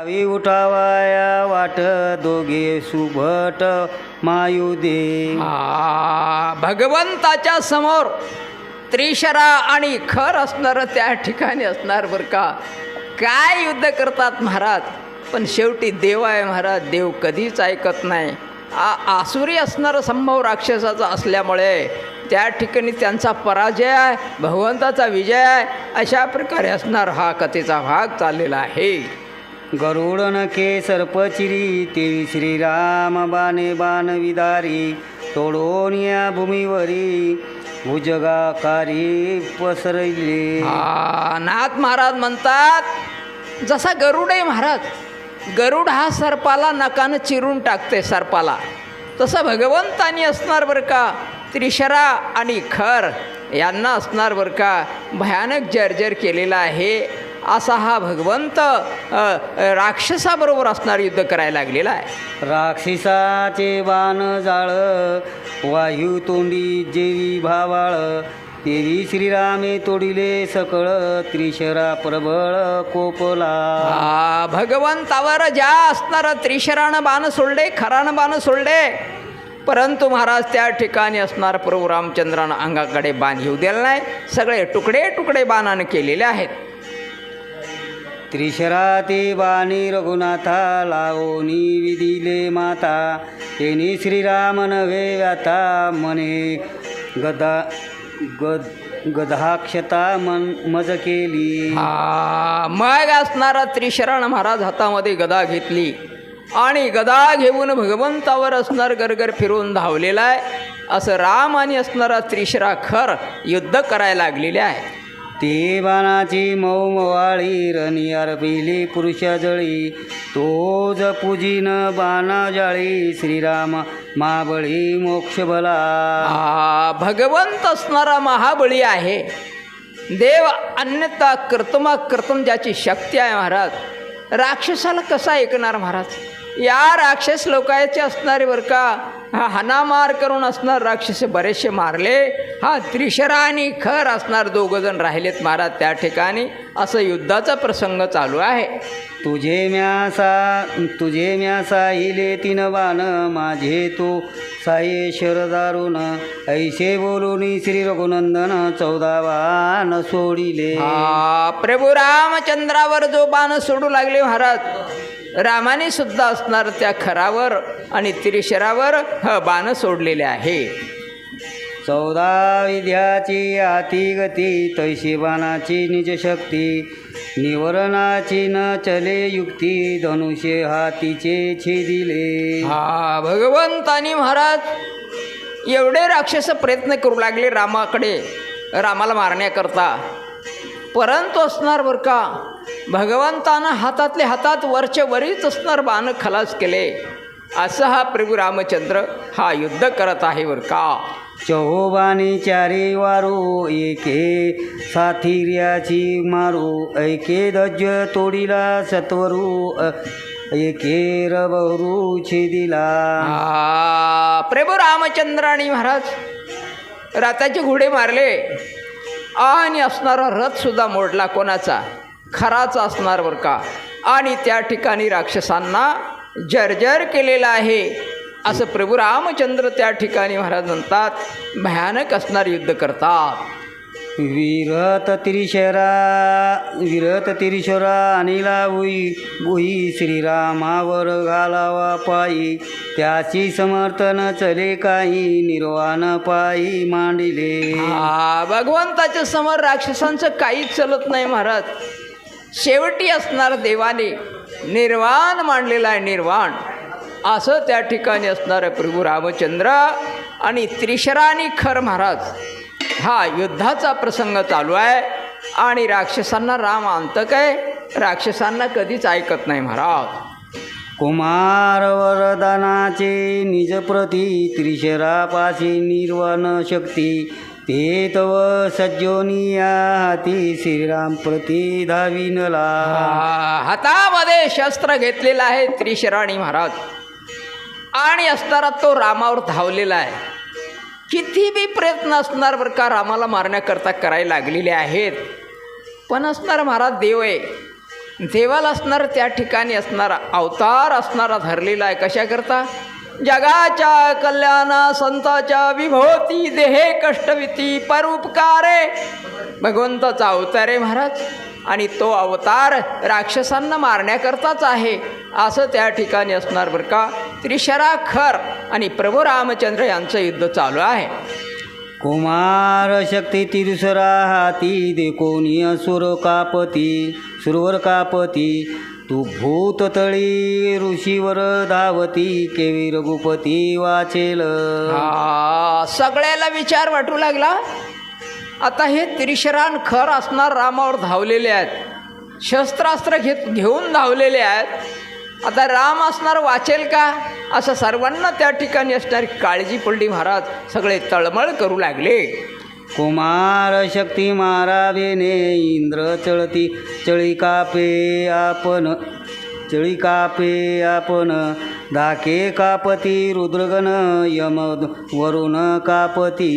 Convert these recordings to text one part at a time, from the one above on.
गावी उठावाया वाट दोघे सुभट मायुदे आ, भगवंताच्या समोर त्रिशरा आणि खर असणारं त्या ठिकाणी असणार बरं का. काय युद्ध करतात महाराज? पण शेवटी देव आहे महाराज देव कधीच ऐकत नाही. आ आसुरी असणारं संभव राक्षसाचा असल्यामुळे त्या ठिकाणी त्यांचा पराजय आहे भगवंताचा विजय आहे अशा प्रकारे असणार हा कथेचा भाग चाललेला आहे. गरुड नखे सर्पचिरी ते श्रीराम बाने बाण विदारी तोडून या भूमीवरी भुजगाकारी पसरले नाथ महाराज म्हणतात जसा गरुड आहे महाराज गरुड हा सर्पाला नकानं चिरून टाकते सर्पाला. तसं भगवंतानी असणार बरं का त्रिशरा आणि खर यांना असणार बरं का भयानक जर्जर केलेला आहे. असा हा भगवंत राक्षसाबरोबर असणार युद्ध करायला लागलेला आहे. राक्षसाचे बाण जाळ वायू तोंडी जेवी भावाळ तेवी श्रीरामे तोडिले सकळ त्रिशरा प्रबळ कोपला. भगवंतावर ज्या असणारं त्रिशरानं बाण सोडले खरानं बाण सोडले परंतु महाराज त्या ठिकाणी असणार प्रभू रामचंद्रानं अंगाकडे बाण येऊ दिला नाही. सगळे तुकडे तुकडे बाणानं केलेले आहेत. त्रिशरा ते बाणी रघुनाथा लावोनी विदिले माता तेनी श्रीराम नव्हे व्याता मने गदा गद गदाक्षता मन मज केली. मग असणारा त्रिशरण महाराज हातामध्ये गदा घेतली. आणि गदा घेऊन भगवंतावर असणार गरगर फिरून धावलेला आहे. असं राम आणि असणारा त्रिशरा खर युद्ध करायला लागलेले आहे. ते बाणाची मऊ मवाळी रनियार अर्पिली पुरुषा जळी तो ज पूजिन बाणा जाळी श्रीराम महाबळी मोक्ष भला भगवंत असणारा महाबळी आहे. देव अन्यथा कर्तमा कर्तम ज्याची शक्ती आहे महाराज. राक्षसाला कसा ऐकणार महाराज? या राक्षस लोकायचे असणारे बरं का? हा हनामार करून असणार राक्षस बरेचसे मारले. हा त्रिशरा आणि खर असणार दोघंजण राहिलेत महाराज त्या ठिकाणी. असं युद्धाचा प्रसंग चालू आहे. तुझे म्यासा तुझे म्यासा इले तीन बाण माझे तो. साये शरदारुण ऐसे बोलून श्री रघुनंदन चौदा बाण सोडिले. हा प्रभू रामचंद्रावर जो बाण सोडू लागले महाराज रामाने सुद्धा असणार त्या खरावर आणि त्रिशरावर ह बाण सोडलेले आहे. चौदा विद्याची आती गती तैशी बाणाची निज शक्ती निवरणाची न चले युक्ती धनुष्य हातीचे छेदिले. हा भगवंतानी महाराज एवढे राक्षस प्रयत्न करू लागले रामाकडे रामाला मारण्याकरता. परंतु असणार बरं का भगवंतानं हातातले हातात वरच्या वरीच असणार बाण खलास केले. असं हा प्रभू रामचंद्र हा युद्ध करत आहे बरं का? चहोबानी चारी वारू एके साथिर्याची मारू ऐके ध्वज तोडिला सत्वरू एके रबरू छेदिला. आ, प्रभू रामचंद्राणी महाराज राताचे घोडे मारले. आणि असणारा रथसुद्धा मोडला कोणाचा? खराचा असणार बरं का? आणि त्या ठिकाणी राक्षसांना जर्जर केलेला आहे. असं प्रभू रामचंद्र त्या ठिकाणी महाराज म्हणतात भयानक असणार युद्ध करतात. विरत त्रिशरा विरत त्रिशरा अनिला भुई भुई श्रीरामावर घालावा पायी. त्याची समर्थन चले काही निर्वाण पायी मांडिले. हा भगवंताच्या समोर राक्षसांचं काहीच चलत नाही महाराज. शेवटी असणार देवाने निर्वाण मांडलेला आहे निर्वाण. असं त्या ठिकाणी असणारं प्रभू रामचंद्र आणि त्रिशरानी खर महाराज हा युद्धाचा प्रसंग चालू आहे आणि राक्षसांना राम आणतं काय? राक्षसांना कधीच ऐकत नाही महाराज. कुमार वरदानाचे निजप्रती त्रिशरापाशी निर्वाण शक्ती ते तव सज्जोनिया हाती श्रीराम प्रती धाविनला. हातामध्ये शस्त्र घेतलेलं आहे त्रिशराणी महाराज. आणि असणारा तो रामावर धावलेला आहे. किती बी प्रयत्न असणार बरं का रामाला मारण्याकरता करायला लागलेले आहेत. पण असणार महाराज देव आहे देवाला असणार त्या ठिकाणी असणारा अवतार असणारा धरलेला आहे. कशाकरता? जगाच्या कल्याणा संताच्या विभोती देहे कष्टविती परोपकारे. भगवंताचा अवतार आहे महाराज. आणि तो अवतार राक्षसांना मारण्याकरताच आहे. असं त्या ठिकाणी असणार बरं का? त्रिशरा खर आणि प्रभू रामचंद्र यांचं युद्ध चालू आहे. कुमार शक्ती तिरुसरा हाती देखोनी असुर कापती सुरवर कापती तू भूततळी ऋषीवर धावती केवी रघुपती वाचेल. हा, सगळ्याला विचार वाटू लागला. आता हे त्रिशरान खर असणार रामावर धावलेले आहेत. शस्त्रास्त्र घेत घेऊन धावलेले आहेत. आता राम असणार वाचेल का? असं सर्वांना त्या ठिकाणी असणारी काळजी पडली महाराज. सगळे तळमळ करू लागले. कुमार शक्ती मारावेने इंद्र चळती चळी कापे आपण चळी कापे आपण. धाके कापती रुद्रगण यम वरुण कापती.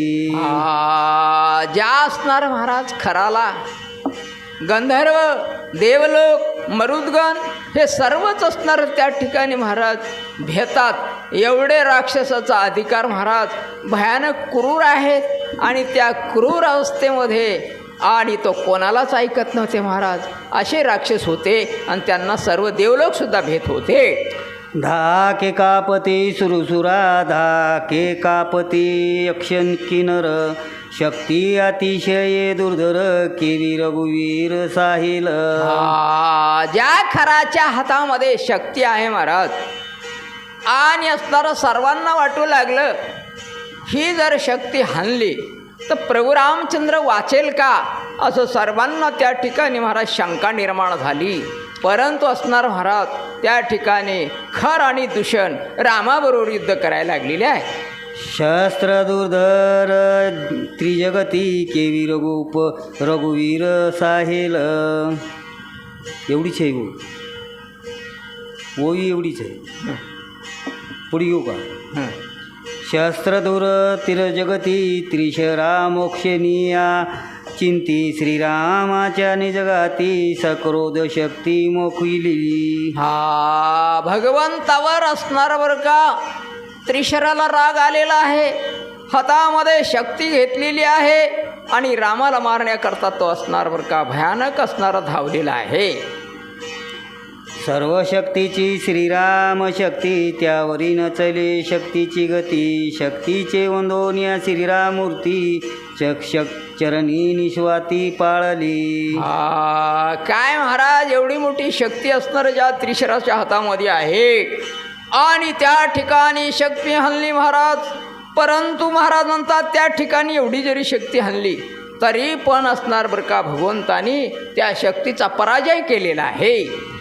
ज्या असणार महाराज खराला गंधर्व देवलोक मरुदगण हे सर्वच असणार त्या ठिकाणी महाराज भेतात. एवढे राक्षसाचा अधिकार महाराज भयानक क्रूर आहेत. आणि त्या क्रूर अवस्थेमध्ये आणि तो कोणालाच ऐकत नव्हते महाराज. असे राक्षस होते आणि त्यांना सर्व देवलोकसुद्धा भेट होते. धाके कापती सुरसुरा धाके कापती यक्षण किनर शक्ती अतिशय दुर्धर केवी रघुवीर साहिल. ज्या खराच्या हातामध्ये शक्ती आहे महाराज आणि असणारं सर्वांना वाटू लागलं ही जर शक्ती हाणली तर प्रभू रामचंद्र वाचेल का? असं सर्वांना त्या ठिकाणी महाराज शंका निर्माण झाली. परंतु असणार महाराज त्या ठिकाणी खर आणि दूषण रामाबरोबर युद्ध करायला लागलेले आहे. शस्त्र दुर्धर त्रिजगती केवी रघुप रघुवीर साहेल. एवढीच आहे वो ओवी एवढीच आहे. पुढे येऊ का? हं. शस्त्रदूर तिरजगती त्रिशरा मोक्षनिया चिंती श्रीरामाच्या निजगाती सक्रोध शक्ती मोखिली। हा भगवंतावर असणार बरं का? त्रिशराला राग आलेला आहे हातामध्ये शक्ती घेतलेली आहे आणि रामाला मारण्याकरता तो असणार बरं का? भयानक असणारा धावलेला आहे. सर्व शक्तीची श्रीराम शक्ती त्यावरी नचले शक्तीची गती शक्तीचे वंदोन्या श्रीरामूर्ती मूर्ती शक चरणी निश्वाती पाळली. हा, काय महाराज एवढी मोठी शक्ती असणार ज्या त्रिशराच्या हातामध्ये आहे? आणि त्या ठिकाणी शक्ती हल्ली महाराज परंतु महाराज म्हणतात त्या ठिकाणी एवढी जरी शक्ती हल्ली तरी पण असणार बरं का भगवंतानी त्या शक्तीचा पराजय केलेला आहे.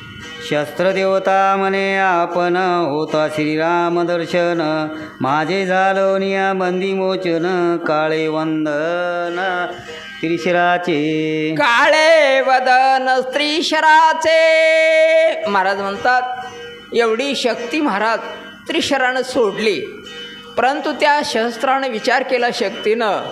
शस्त्रदेवता म्हणे आपण होता श्रीराम दर्शन. माझे झालो निया बंदी मोचन काळे वंदन त्रिशराचे. काळे वदन स्त्रीशराचे महाराज म्हणतात एवढी शक्ती महाराज त्रिशरानं सोडली. परंतु त्या शस्त्रानं विचार केला शक्तीनं.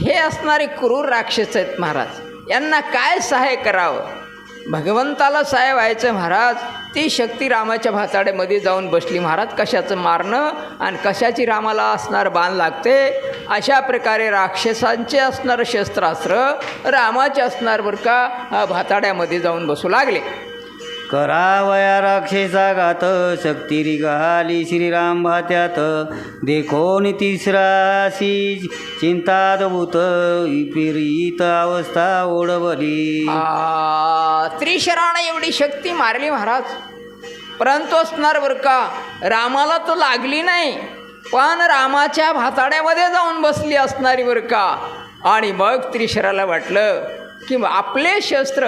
हे असणारे क्रूर राक्षस आहेत महाराज. यांना काय सहाय्य करावं? भगवंताला साहेब व्हायचं महाराज ती शक्ती रामाच्या भाताड्यामध्ये जाऊन बसली. महाराज कशाचं मारणं आणि कशाची रामाला असणार बाण लागते? अशा प्रकारे राक्षसांचे असणारं शस्त्रास्त्र रामाचे असणार बरं का भाताड्यामध्ये जाऊन बसू लागले. करावया राक्षसा गात शक्तिरी रिगाली श्रीराम भात्यात. देखोन तिसराशी चिंतादभूत विपरीत अवस्था ओढवली. आ, त्रिशरानं एवढी शक्ती मारली महाराज. परंतु असणार बरं का रामाला तो लागली नाही पण रामाच्या भाताड्यामध्ये जाऊन बसली असणारी बरं का. आणि मग त्रिशराला वाटलं की आपले शस्त्र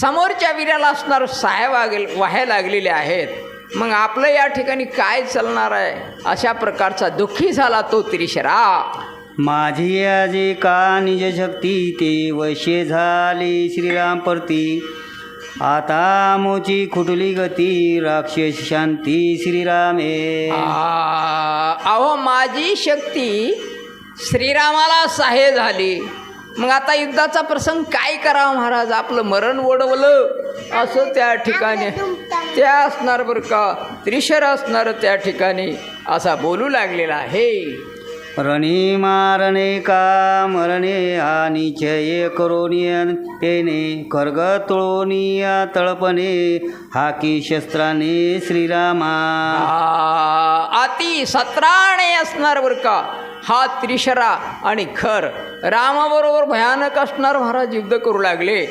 समोरच्या वीराला असणार साया वागेल वाहायला लागलेले आहेत. मग आपलं या ठिकाणी काय चालणार आहे? अशा प्रकारचा दुःखी झाला तो त्रिशरा. माझी आजी का निज शक्ती ते वशे झाले श्रीराम परती. आता मोची खुटली गती राक्षस शांती श्रीरामे. आ, अहो माझी शक्ती श्रीरामाला सहाय्य झाली. मग आता युद्धाचा प्रसंग काय करावा महाराज? आपलं मरण ओढवलं. असं त्या ठिकाणी. त्या असणार बरं का? त्रिशर असणार त्या ठिकाणी. असा बोलू लागलेला आहे. रणी मारणे का मरणे हा निश्चय करोनियन तेने कर्ग तुळोनिया तळपणे हाकी शस्त्राने श्रीरामा. अति सत्राणे असणार बरं का? हा त्रिशरा आणि खर रामाबरोबर भयानक असणार महाराज युद्ध करू लागले.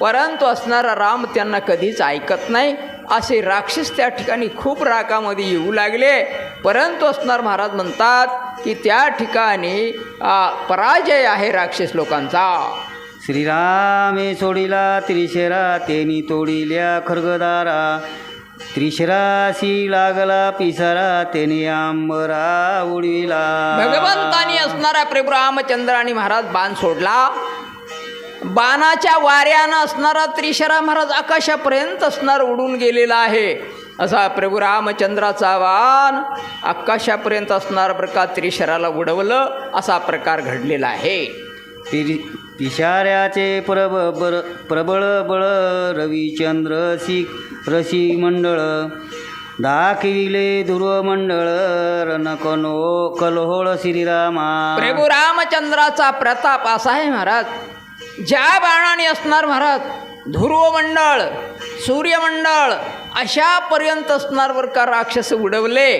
परंतु असणारा राम त्यांना कधीच ऐकत नाही. असे राक्षस त्या ठिकाणी खूप रागामध्ये येऊ लागले. परंतु असणार महाराज म्हणतात की त्या ठिकाणी पराजय आहे राक्षस लोकांचा. श्रीरामे सोडिला त्रिशरा तेनी तोडिल्या खर्गदारा. त्रिशराशी लागला पिसारा तेने आंबरा उडविला. भगवंतानी असणारा प्रभू रामचंद्राने महाराज बाण सोडला. बाणाच्या वाऱ्यानं असणारा त्रिशरा महाराज आकाशापर्यंत असणार उडून गेलेला आहे. असा प्रभू रामचंद्राचा बाण आकाशापर्यंत असणार प्रकार त्रिशराला उडवलं असा प्रकार घडलेला आहे. पिरि पिशाऱ्याचे प्रब बर प्रबळ बळ रविचंद्र सी रसी मंडळ दाखविले ध्रुवमंडळ रणकनो कलोहोळ श्रीरामा. प्रभू रामचंद्राचा प्रताप असा आहे महाराज. ज्या बाणाने असणार महाराज ध्रुवमंडळ सूर्यमंडळ अशापर्यंत असणार बरं का राक्षस उडवले?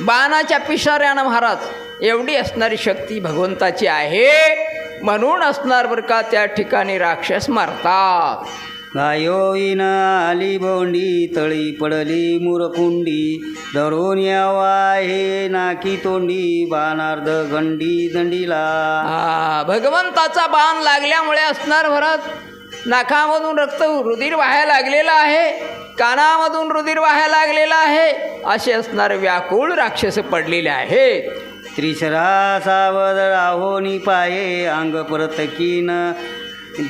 बाणाच्या पिसाऱ्यानं महाराज एवढी असणारी शक्ती भगवंताची आहे म्हणून असणार बरं का त्या ठिकाणी राक्षस मारतात? गायोईन आली बोंडी तळी पडली मुरकुंडी धरून यावा हे नाकी तोंडी बाणार्ध गंडी दंडीला. भगवंताचा बाण लागल्यामुळे असणार भरत नाकामधून रक्त रुधिर वाहायला लागलेलं आहे कानामधून रुधिर वाहायला लागलेलं आहे असे असणार व्याकुळ राक्षस पडलेले आहेत. त्रिशरा सावध राहोनी पाये अंग परतकीन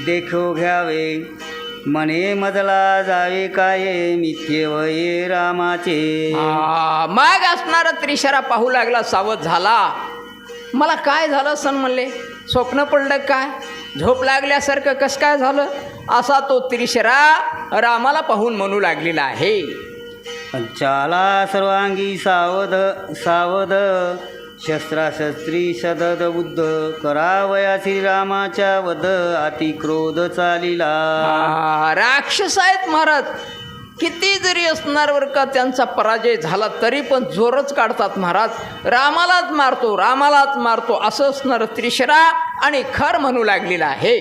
देखो घ्यावे. मने मजला जावे काय मिथ्य वये रामाचे. मग असणारा त्रिशरा पाहू लागला सावध झाला. मला काय झालं सण म्हणले? स्वप्न पडलं काय झोप लागल्यासारखं कसं काय झालं? असा तो त्रिशरा रामाला पाहून म्हणू लागलेला आहे. चाला सर्वांगी सावध सावध शस्त्राशस्त्री सदद बुद्ध करावया श्रीरामाच्या वध अति क्रोध चालिला राक्षस आहेत महाराज. किती जरी असणार बरं का त्यांचा पराजय झाला तरी पण जोरच काढतात महाराज. रामालाच मारतो रामालाच मारतो असं असणार त्रिशरा आणि खर म्हणू लागलेला आहे.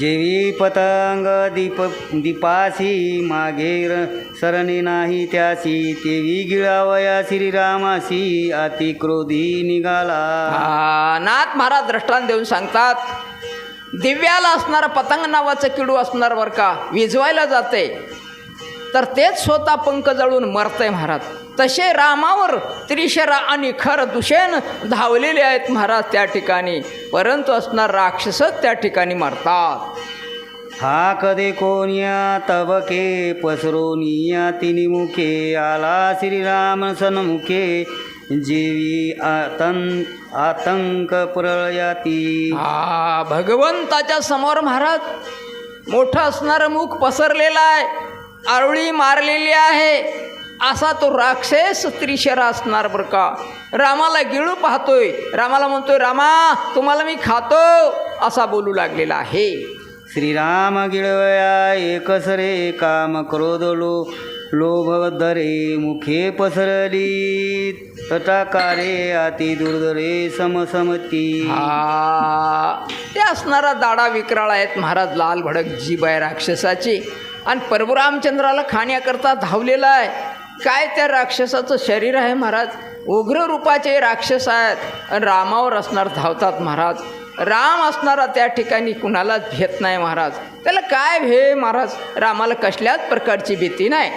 जेवी पतंग दीप दीपासी मागे र- सरणे नाही त्यासी तेवी गिळावया श्रीरामासी अति क्रोधी निघाला नाथ महाराज दृष्टांत देऊन सांगतात दिव्याला असणारा पतंग नावाचं किडू असणार बरं का विजवायला जाते. तर तेच स्वतः पंख जळून मरतंय महाराज. तसे रामावर त्रिशरा आणि खर दुषेन धावलेले आहेत महाराज त्या ठिकाणी. परंतु असणार राक्षसच त्या ठिकाणी मरतात. हा कदे कोण्या तबके पसरोनिया तिनी मुखे आला श्रीराम सन्मुखे जेवी आतन आतंक प्रळयाती. हा भगवंताच्या समोर महाराज मोठं असणारं मुख पसरलेलं आहे. आरुळी मारलेली आहे. असा तो राक्षस त्रिशरा असणार बरं का? रामाला गिळू पाहतोय. रामाला म्हणतोय रामा तुम्हाला मी खातो. असा बोलू लागलेला आहे. श्रीराम गिळवया एकसरे काम क्रोध लो लोभदरे मुखे पसरली. तटाकारे अति दुर्धरे समसमती. ते असणारा दाडा विक्राळ आहेत महाराज लाल भडक जीब आहे राक्षसाची. आणि परभुरामचंद्राला खाण्याकरता धावलेला आहे. काय त्या राक्षसाचं शरीर आहे महाराज? उग्र रूपाचे राक्षस आहेत आणि रामावर असणार धावतात महाराज. राम असणारा त्या ठिकाणी कुणालाच भेट नाही महाराज. त्याला काय भे महाराज? रामाला कसल्याच प्रकारची भीती नाही.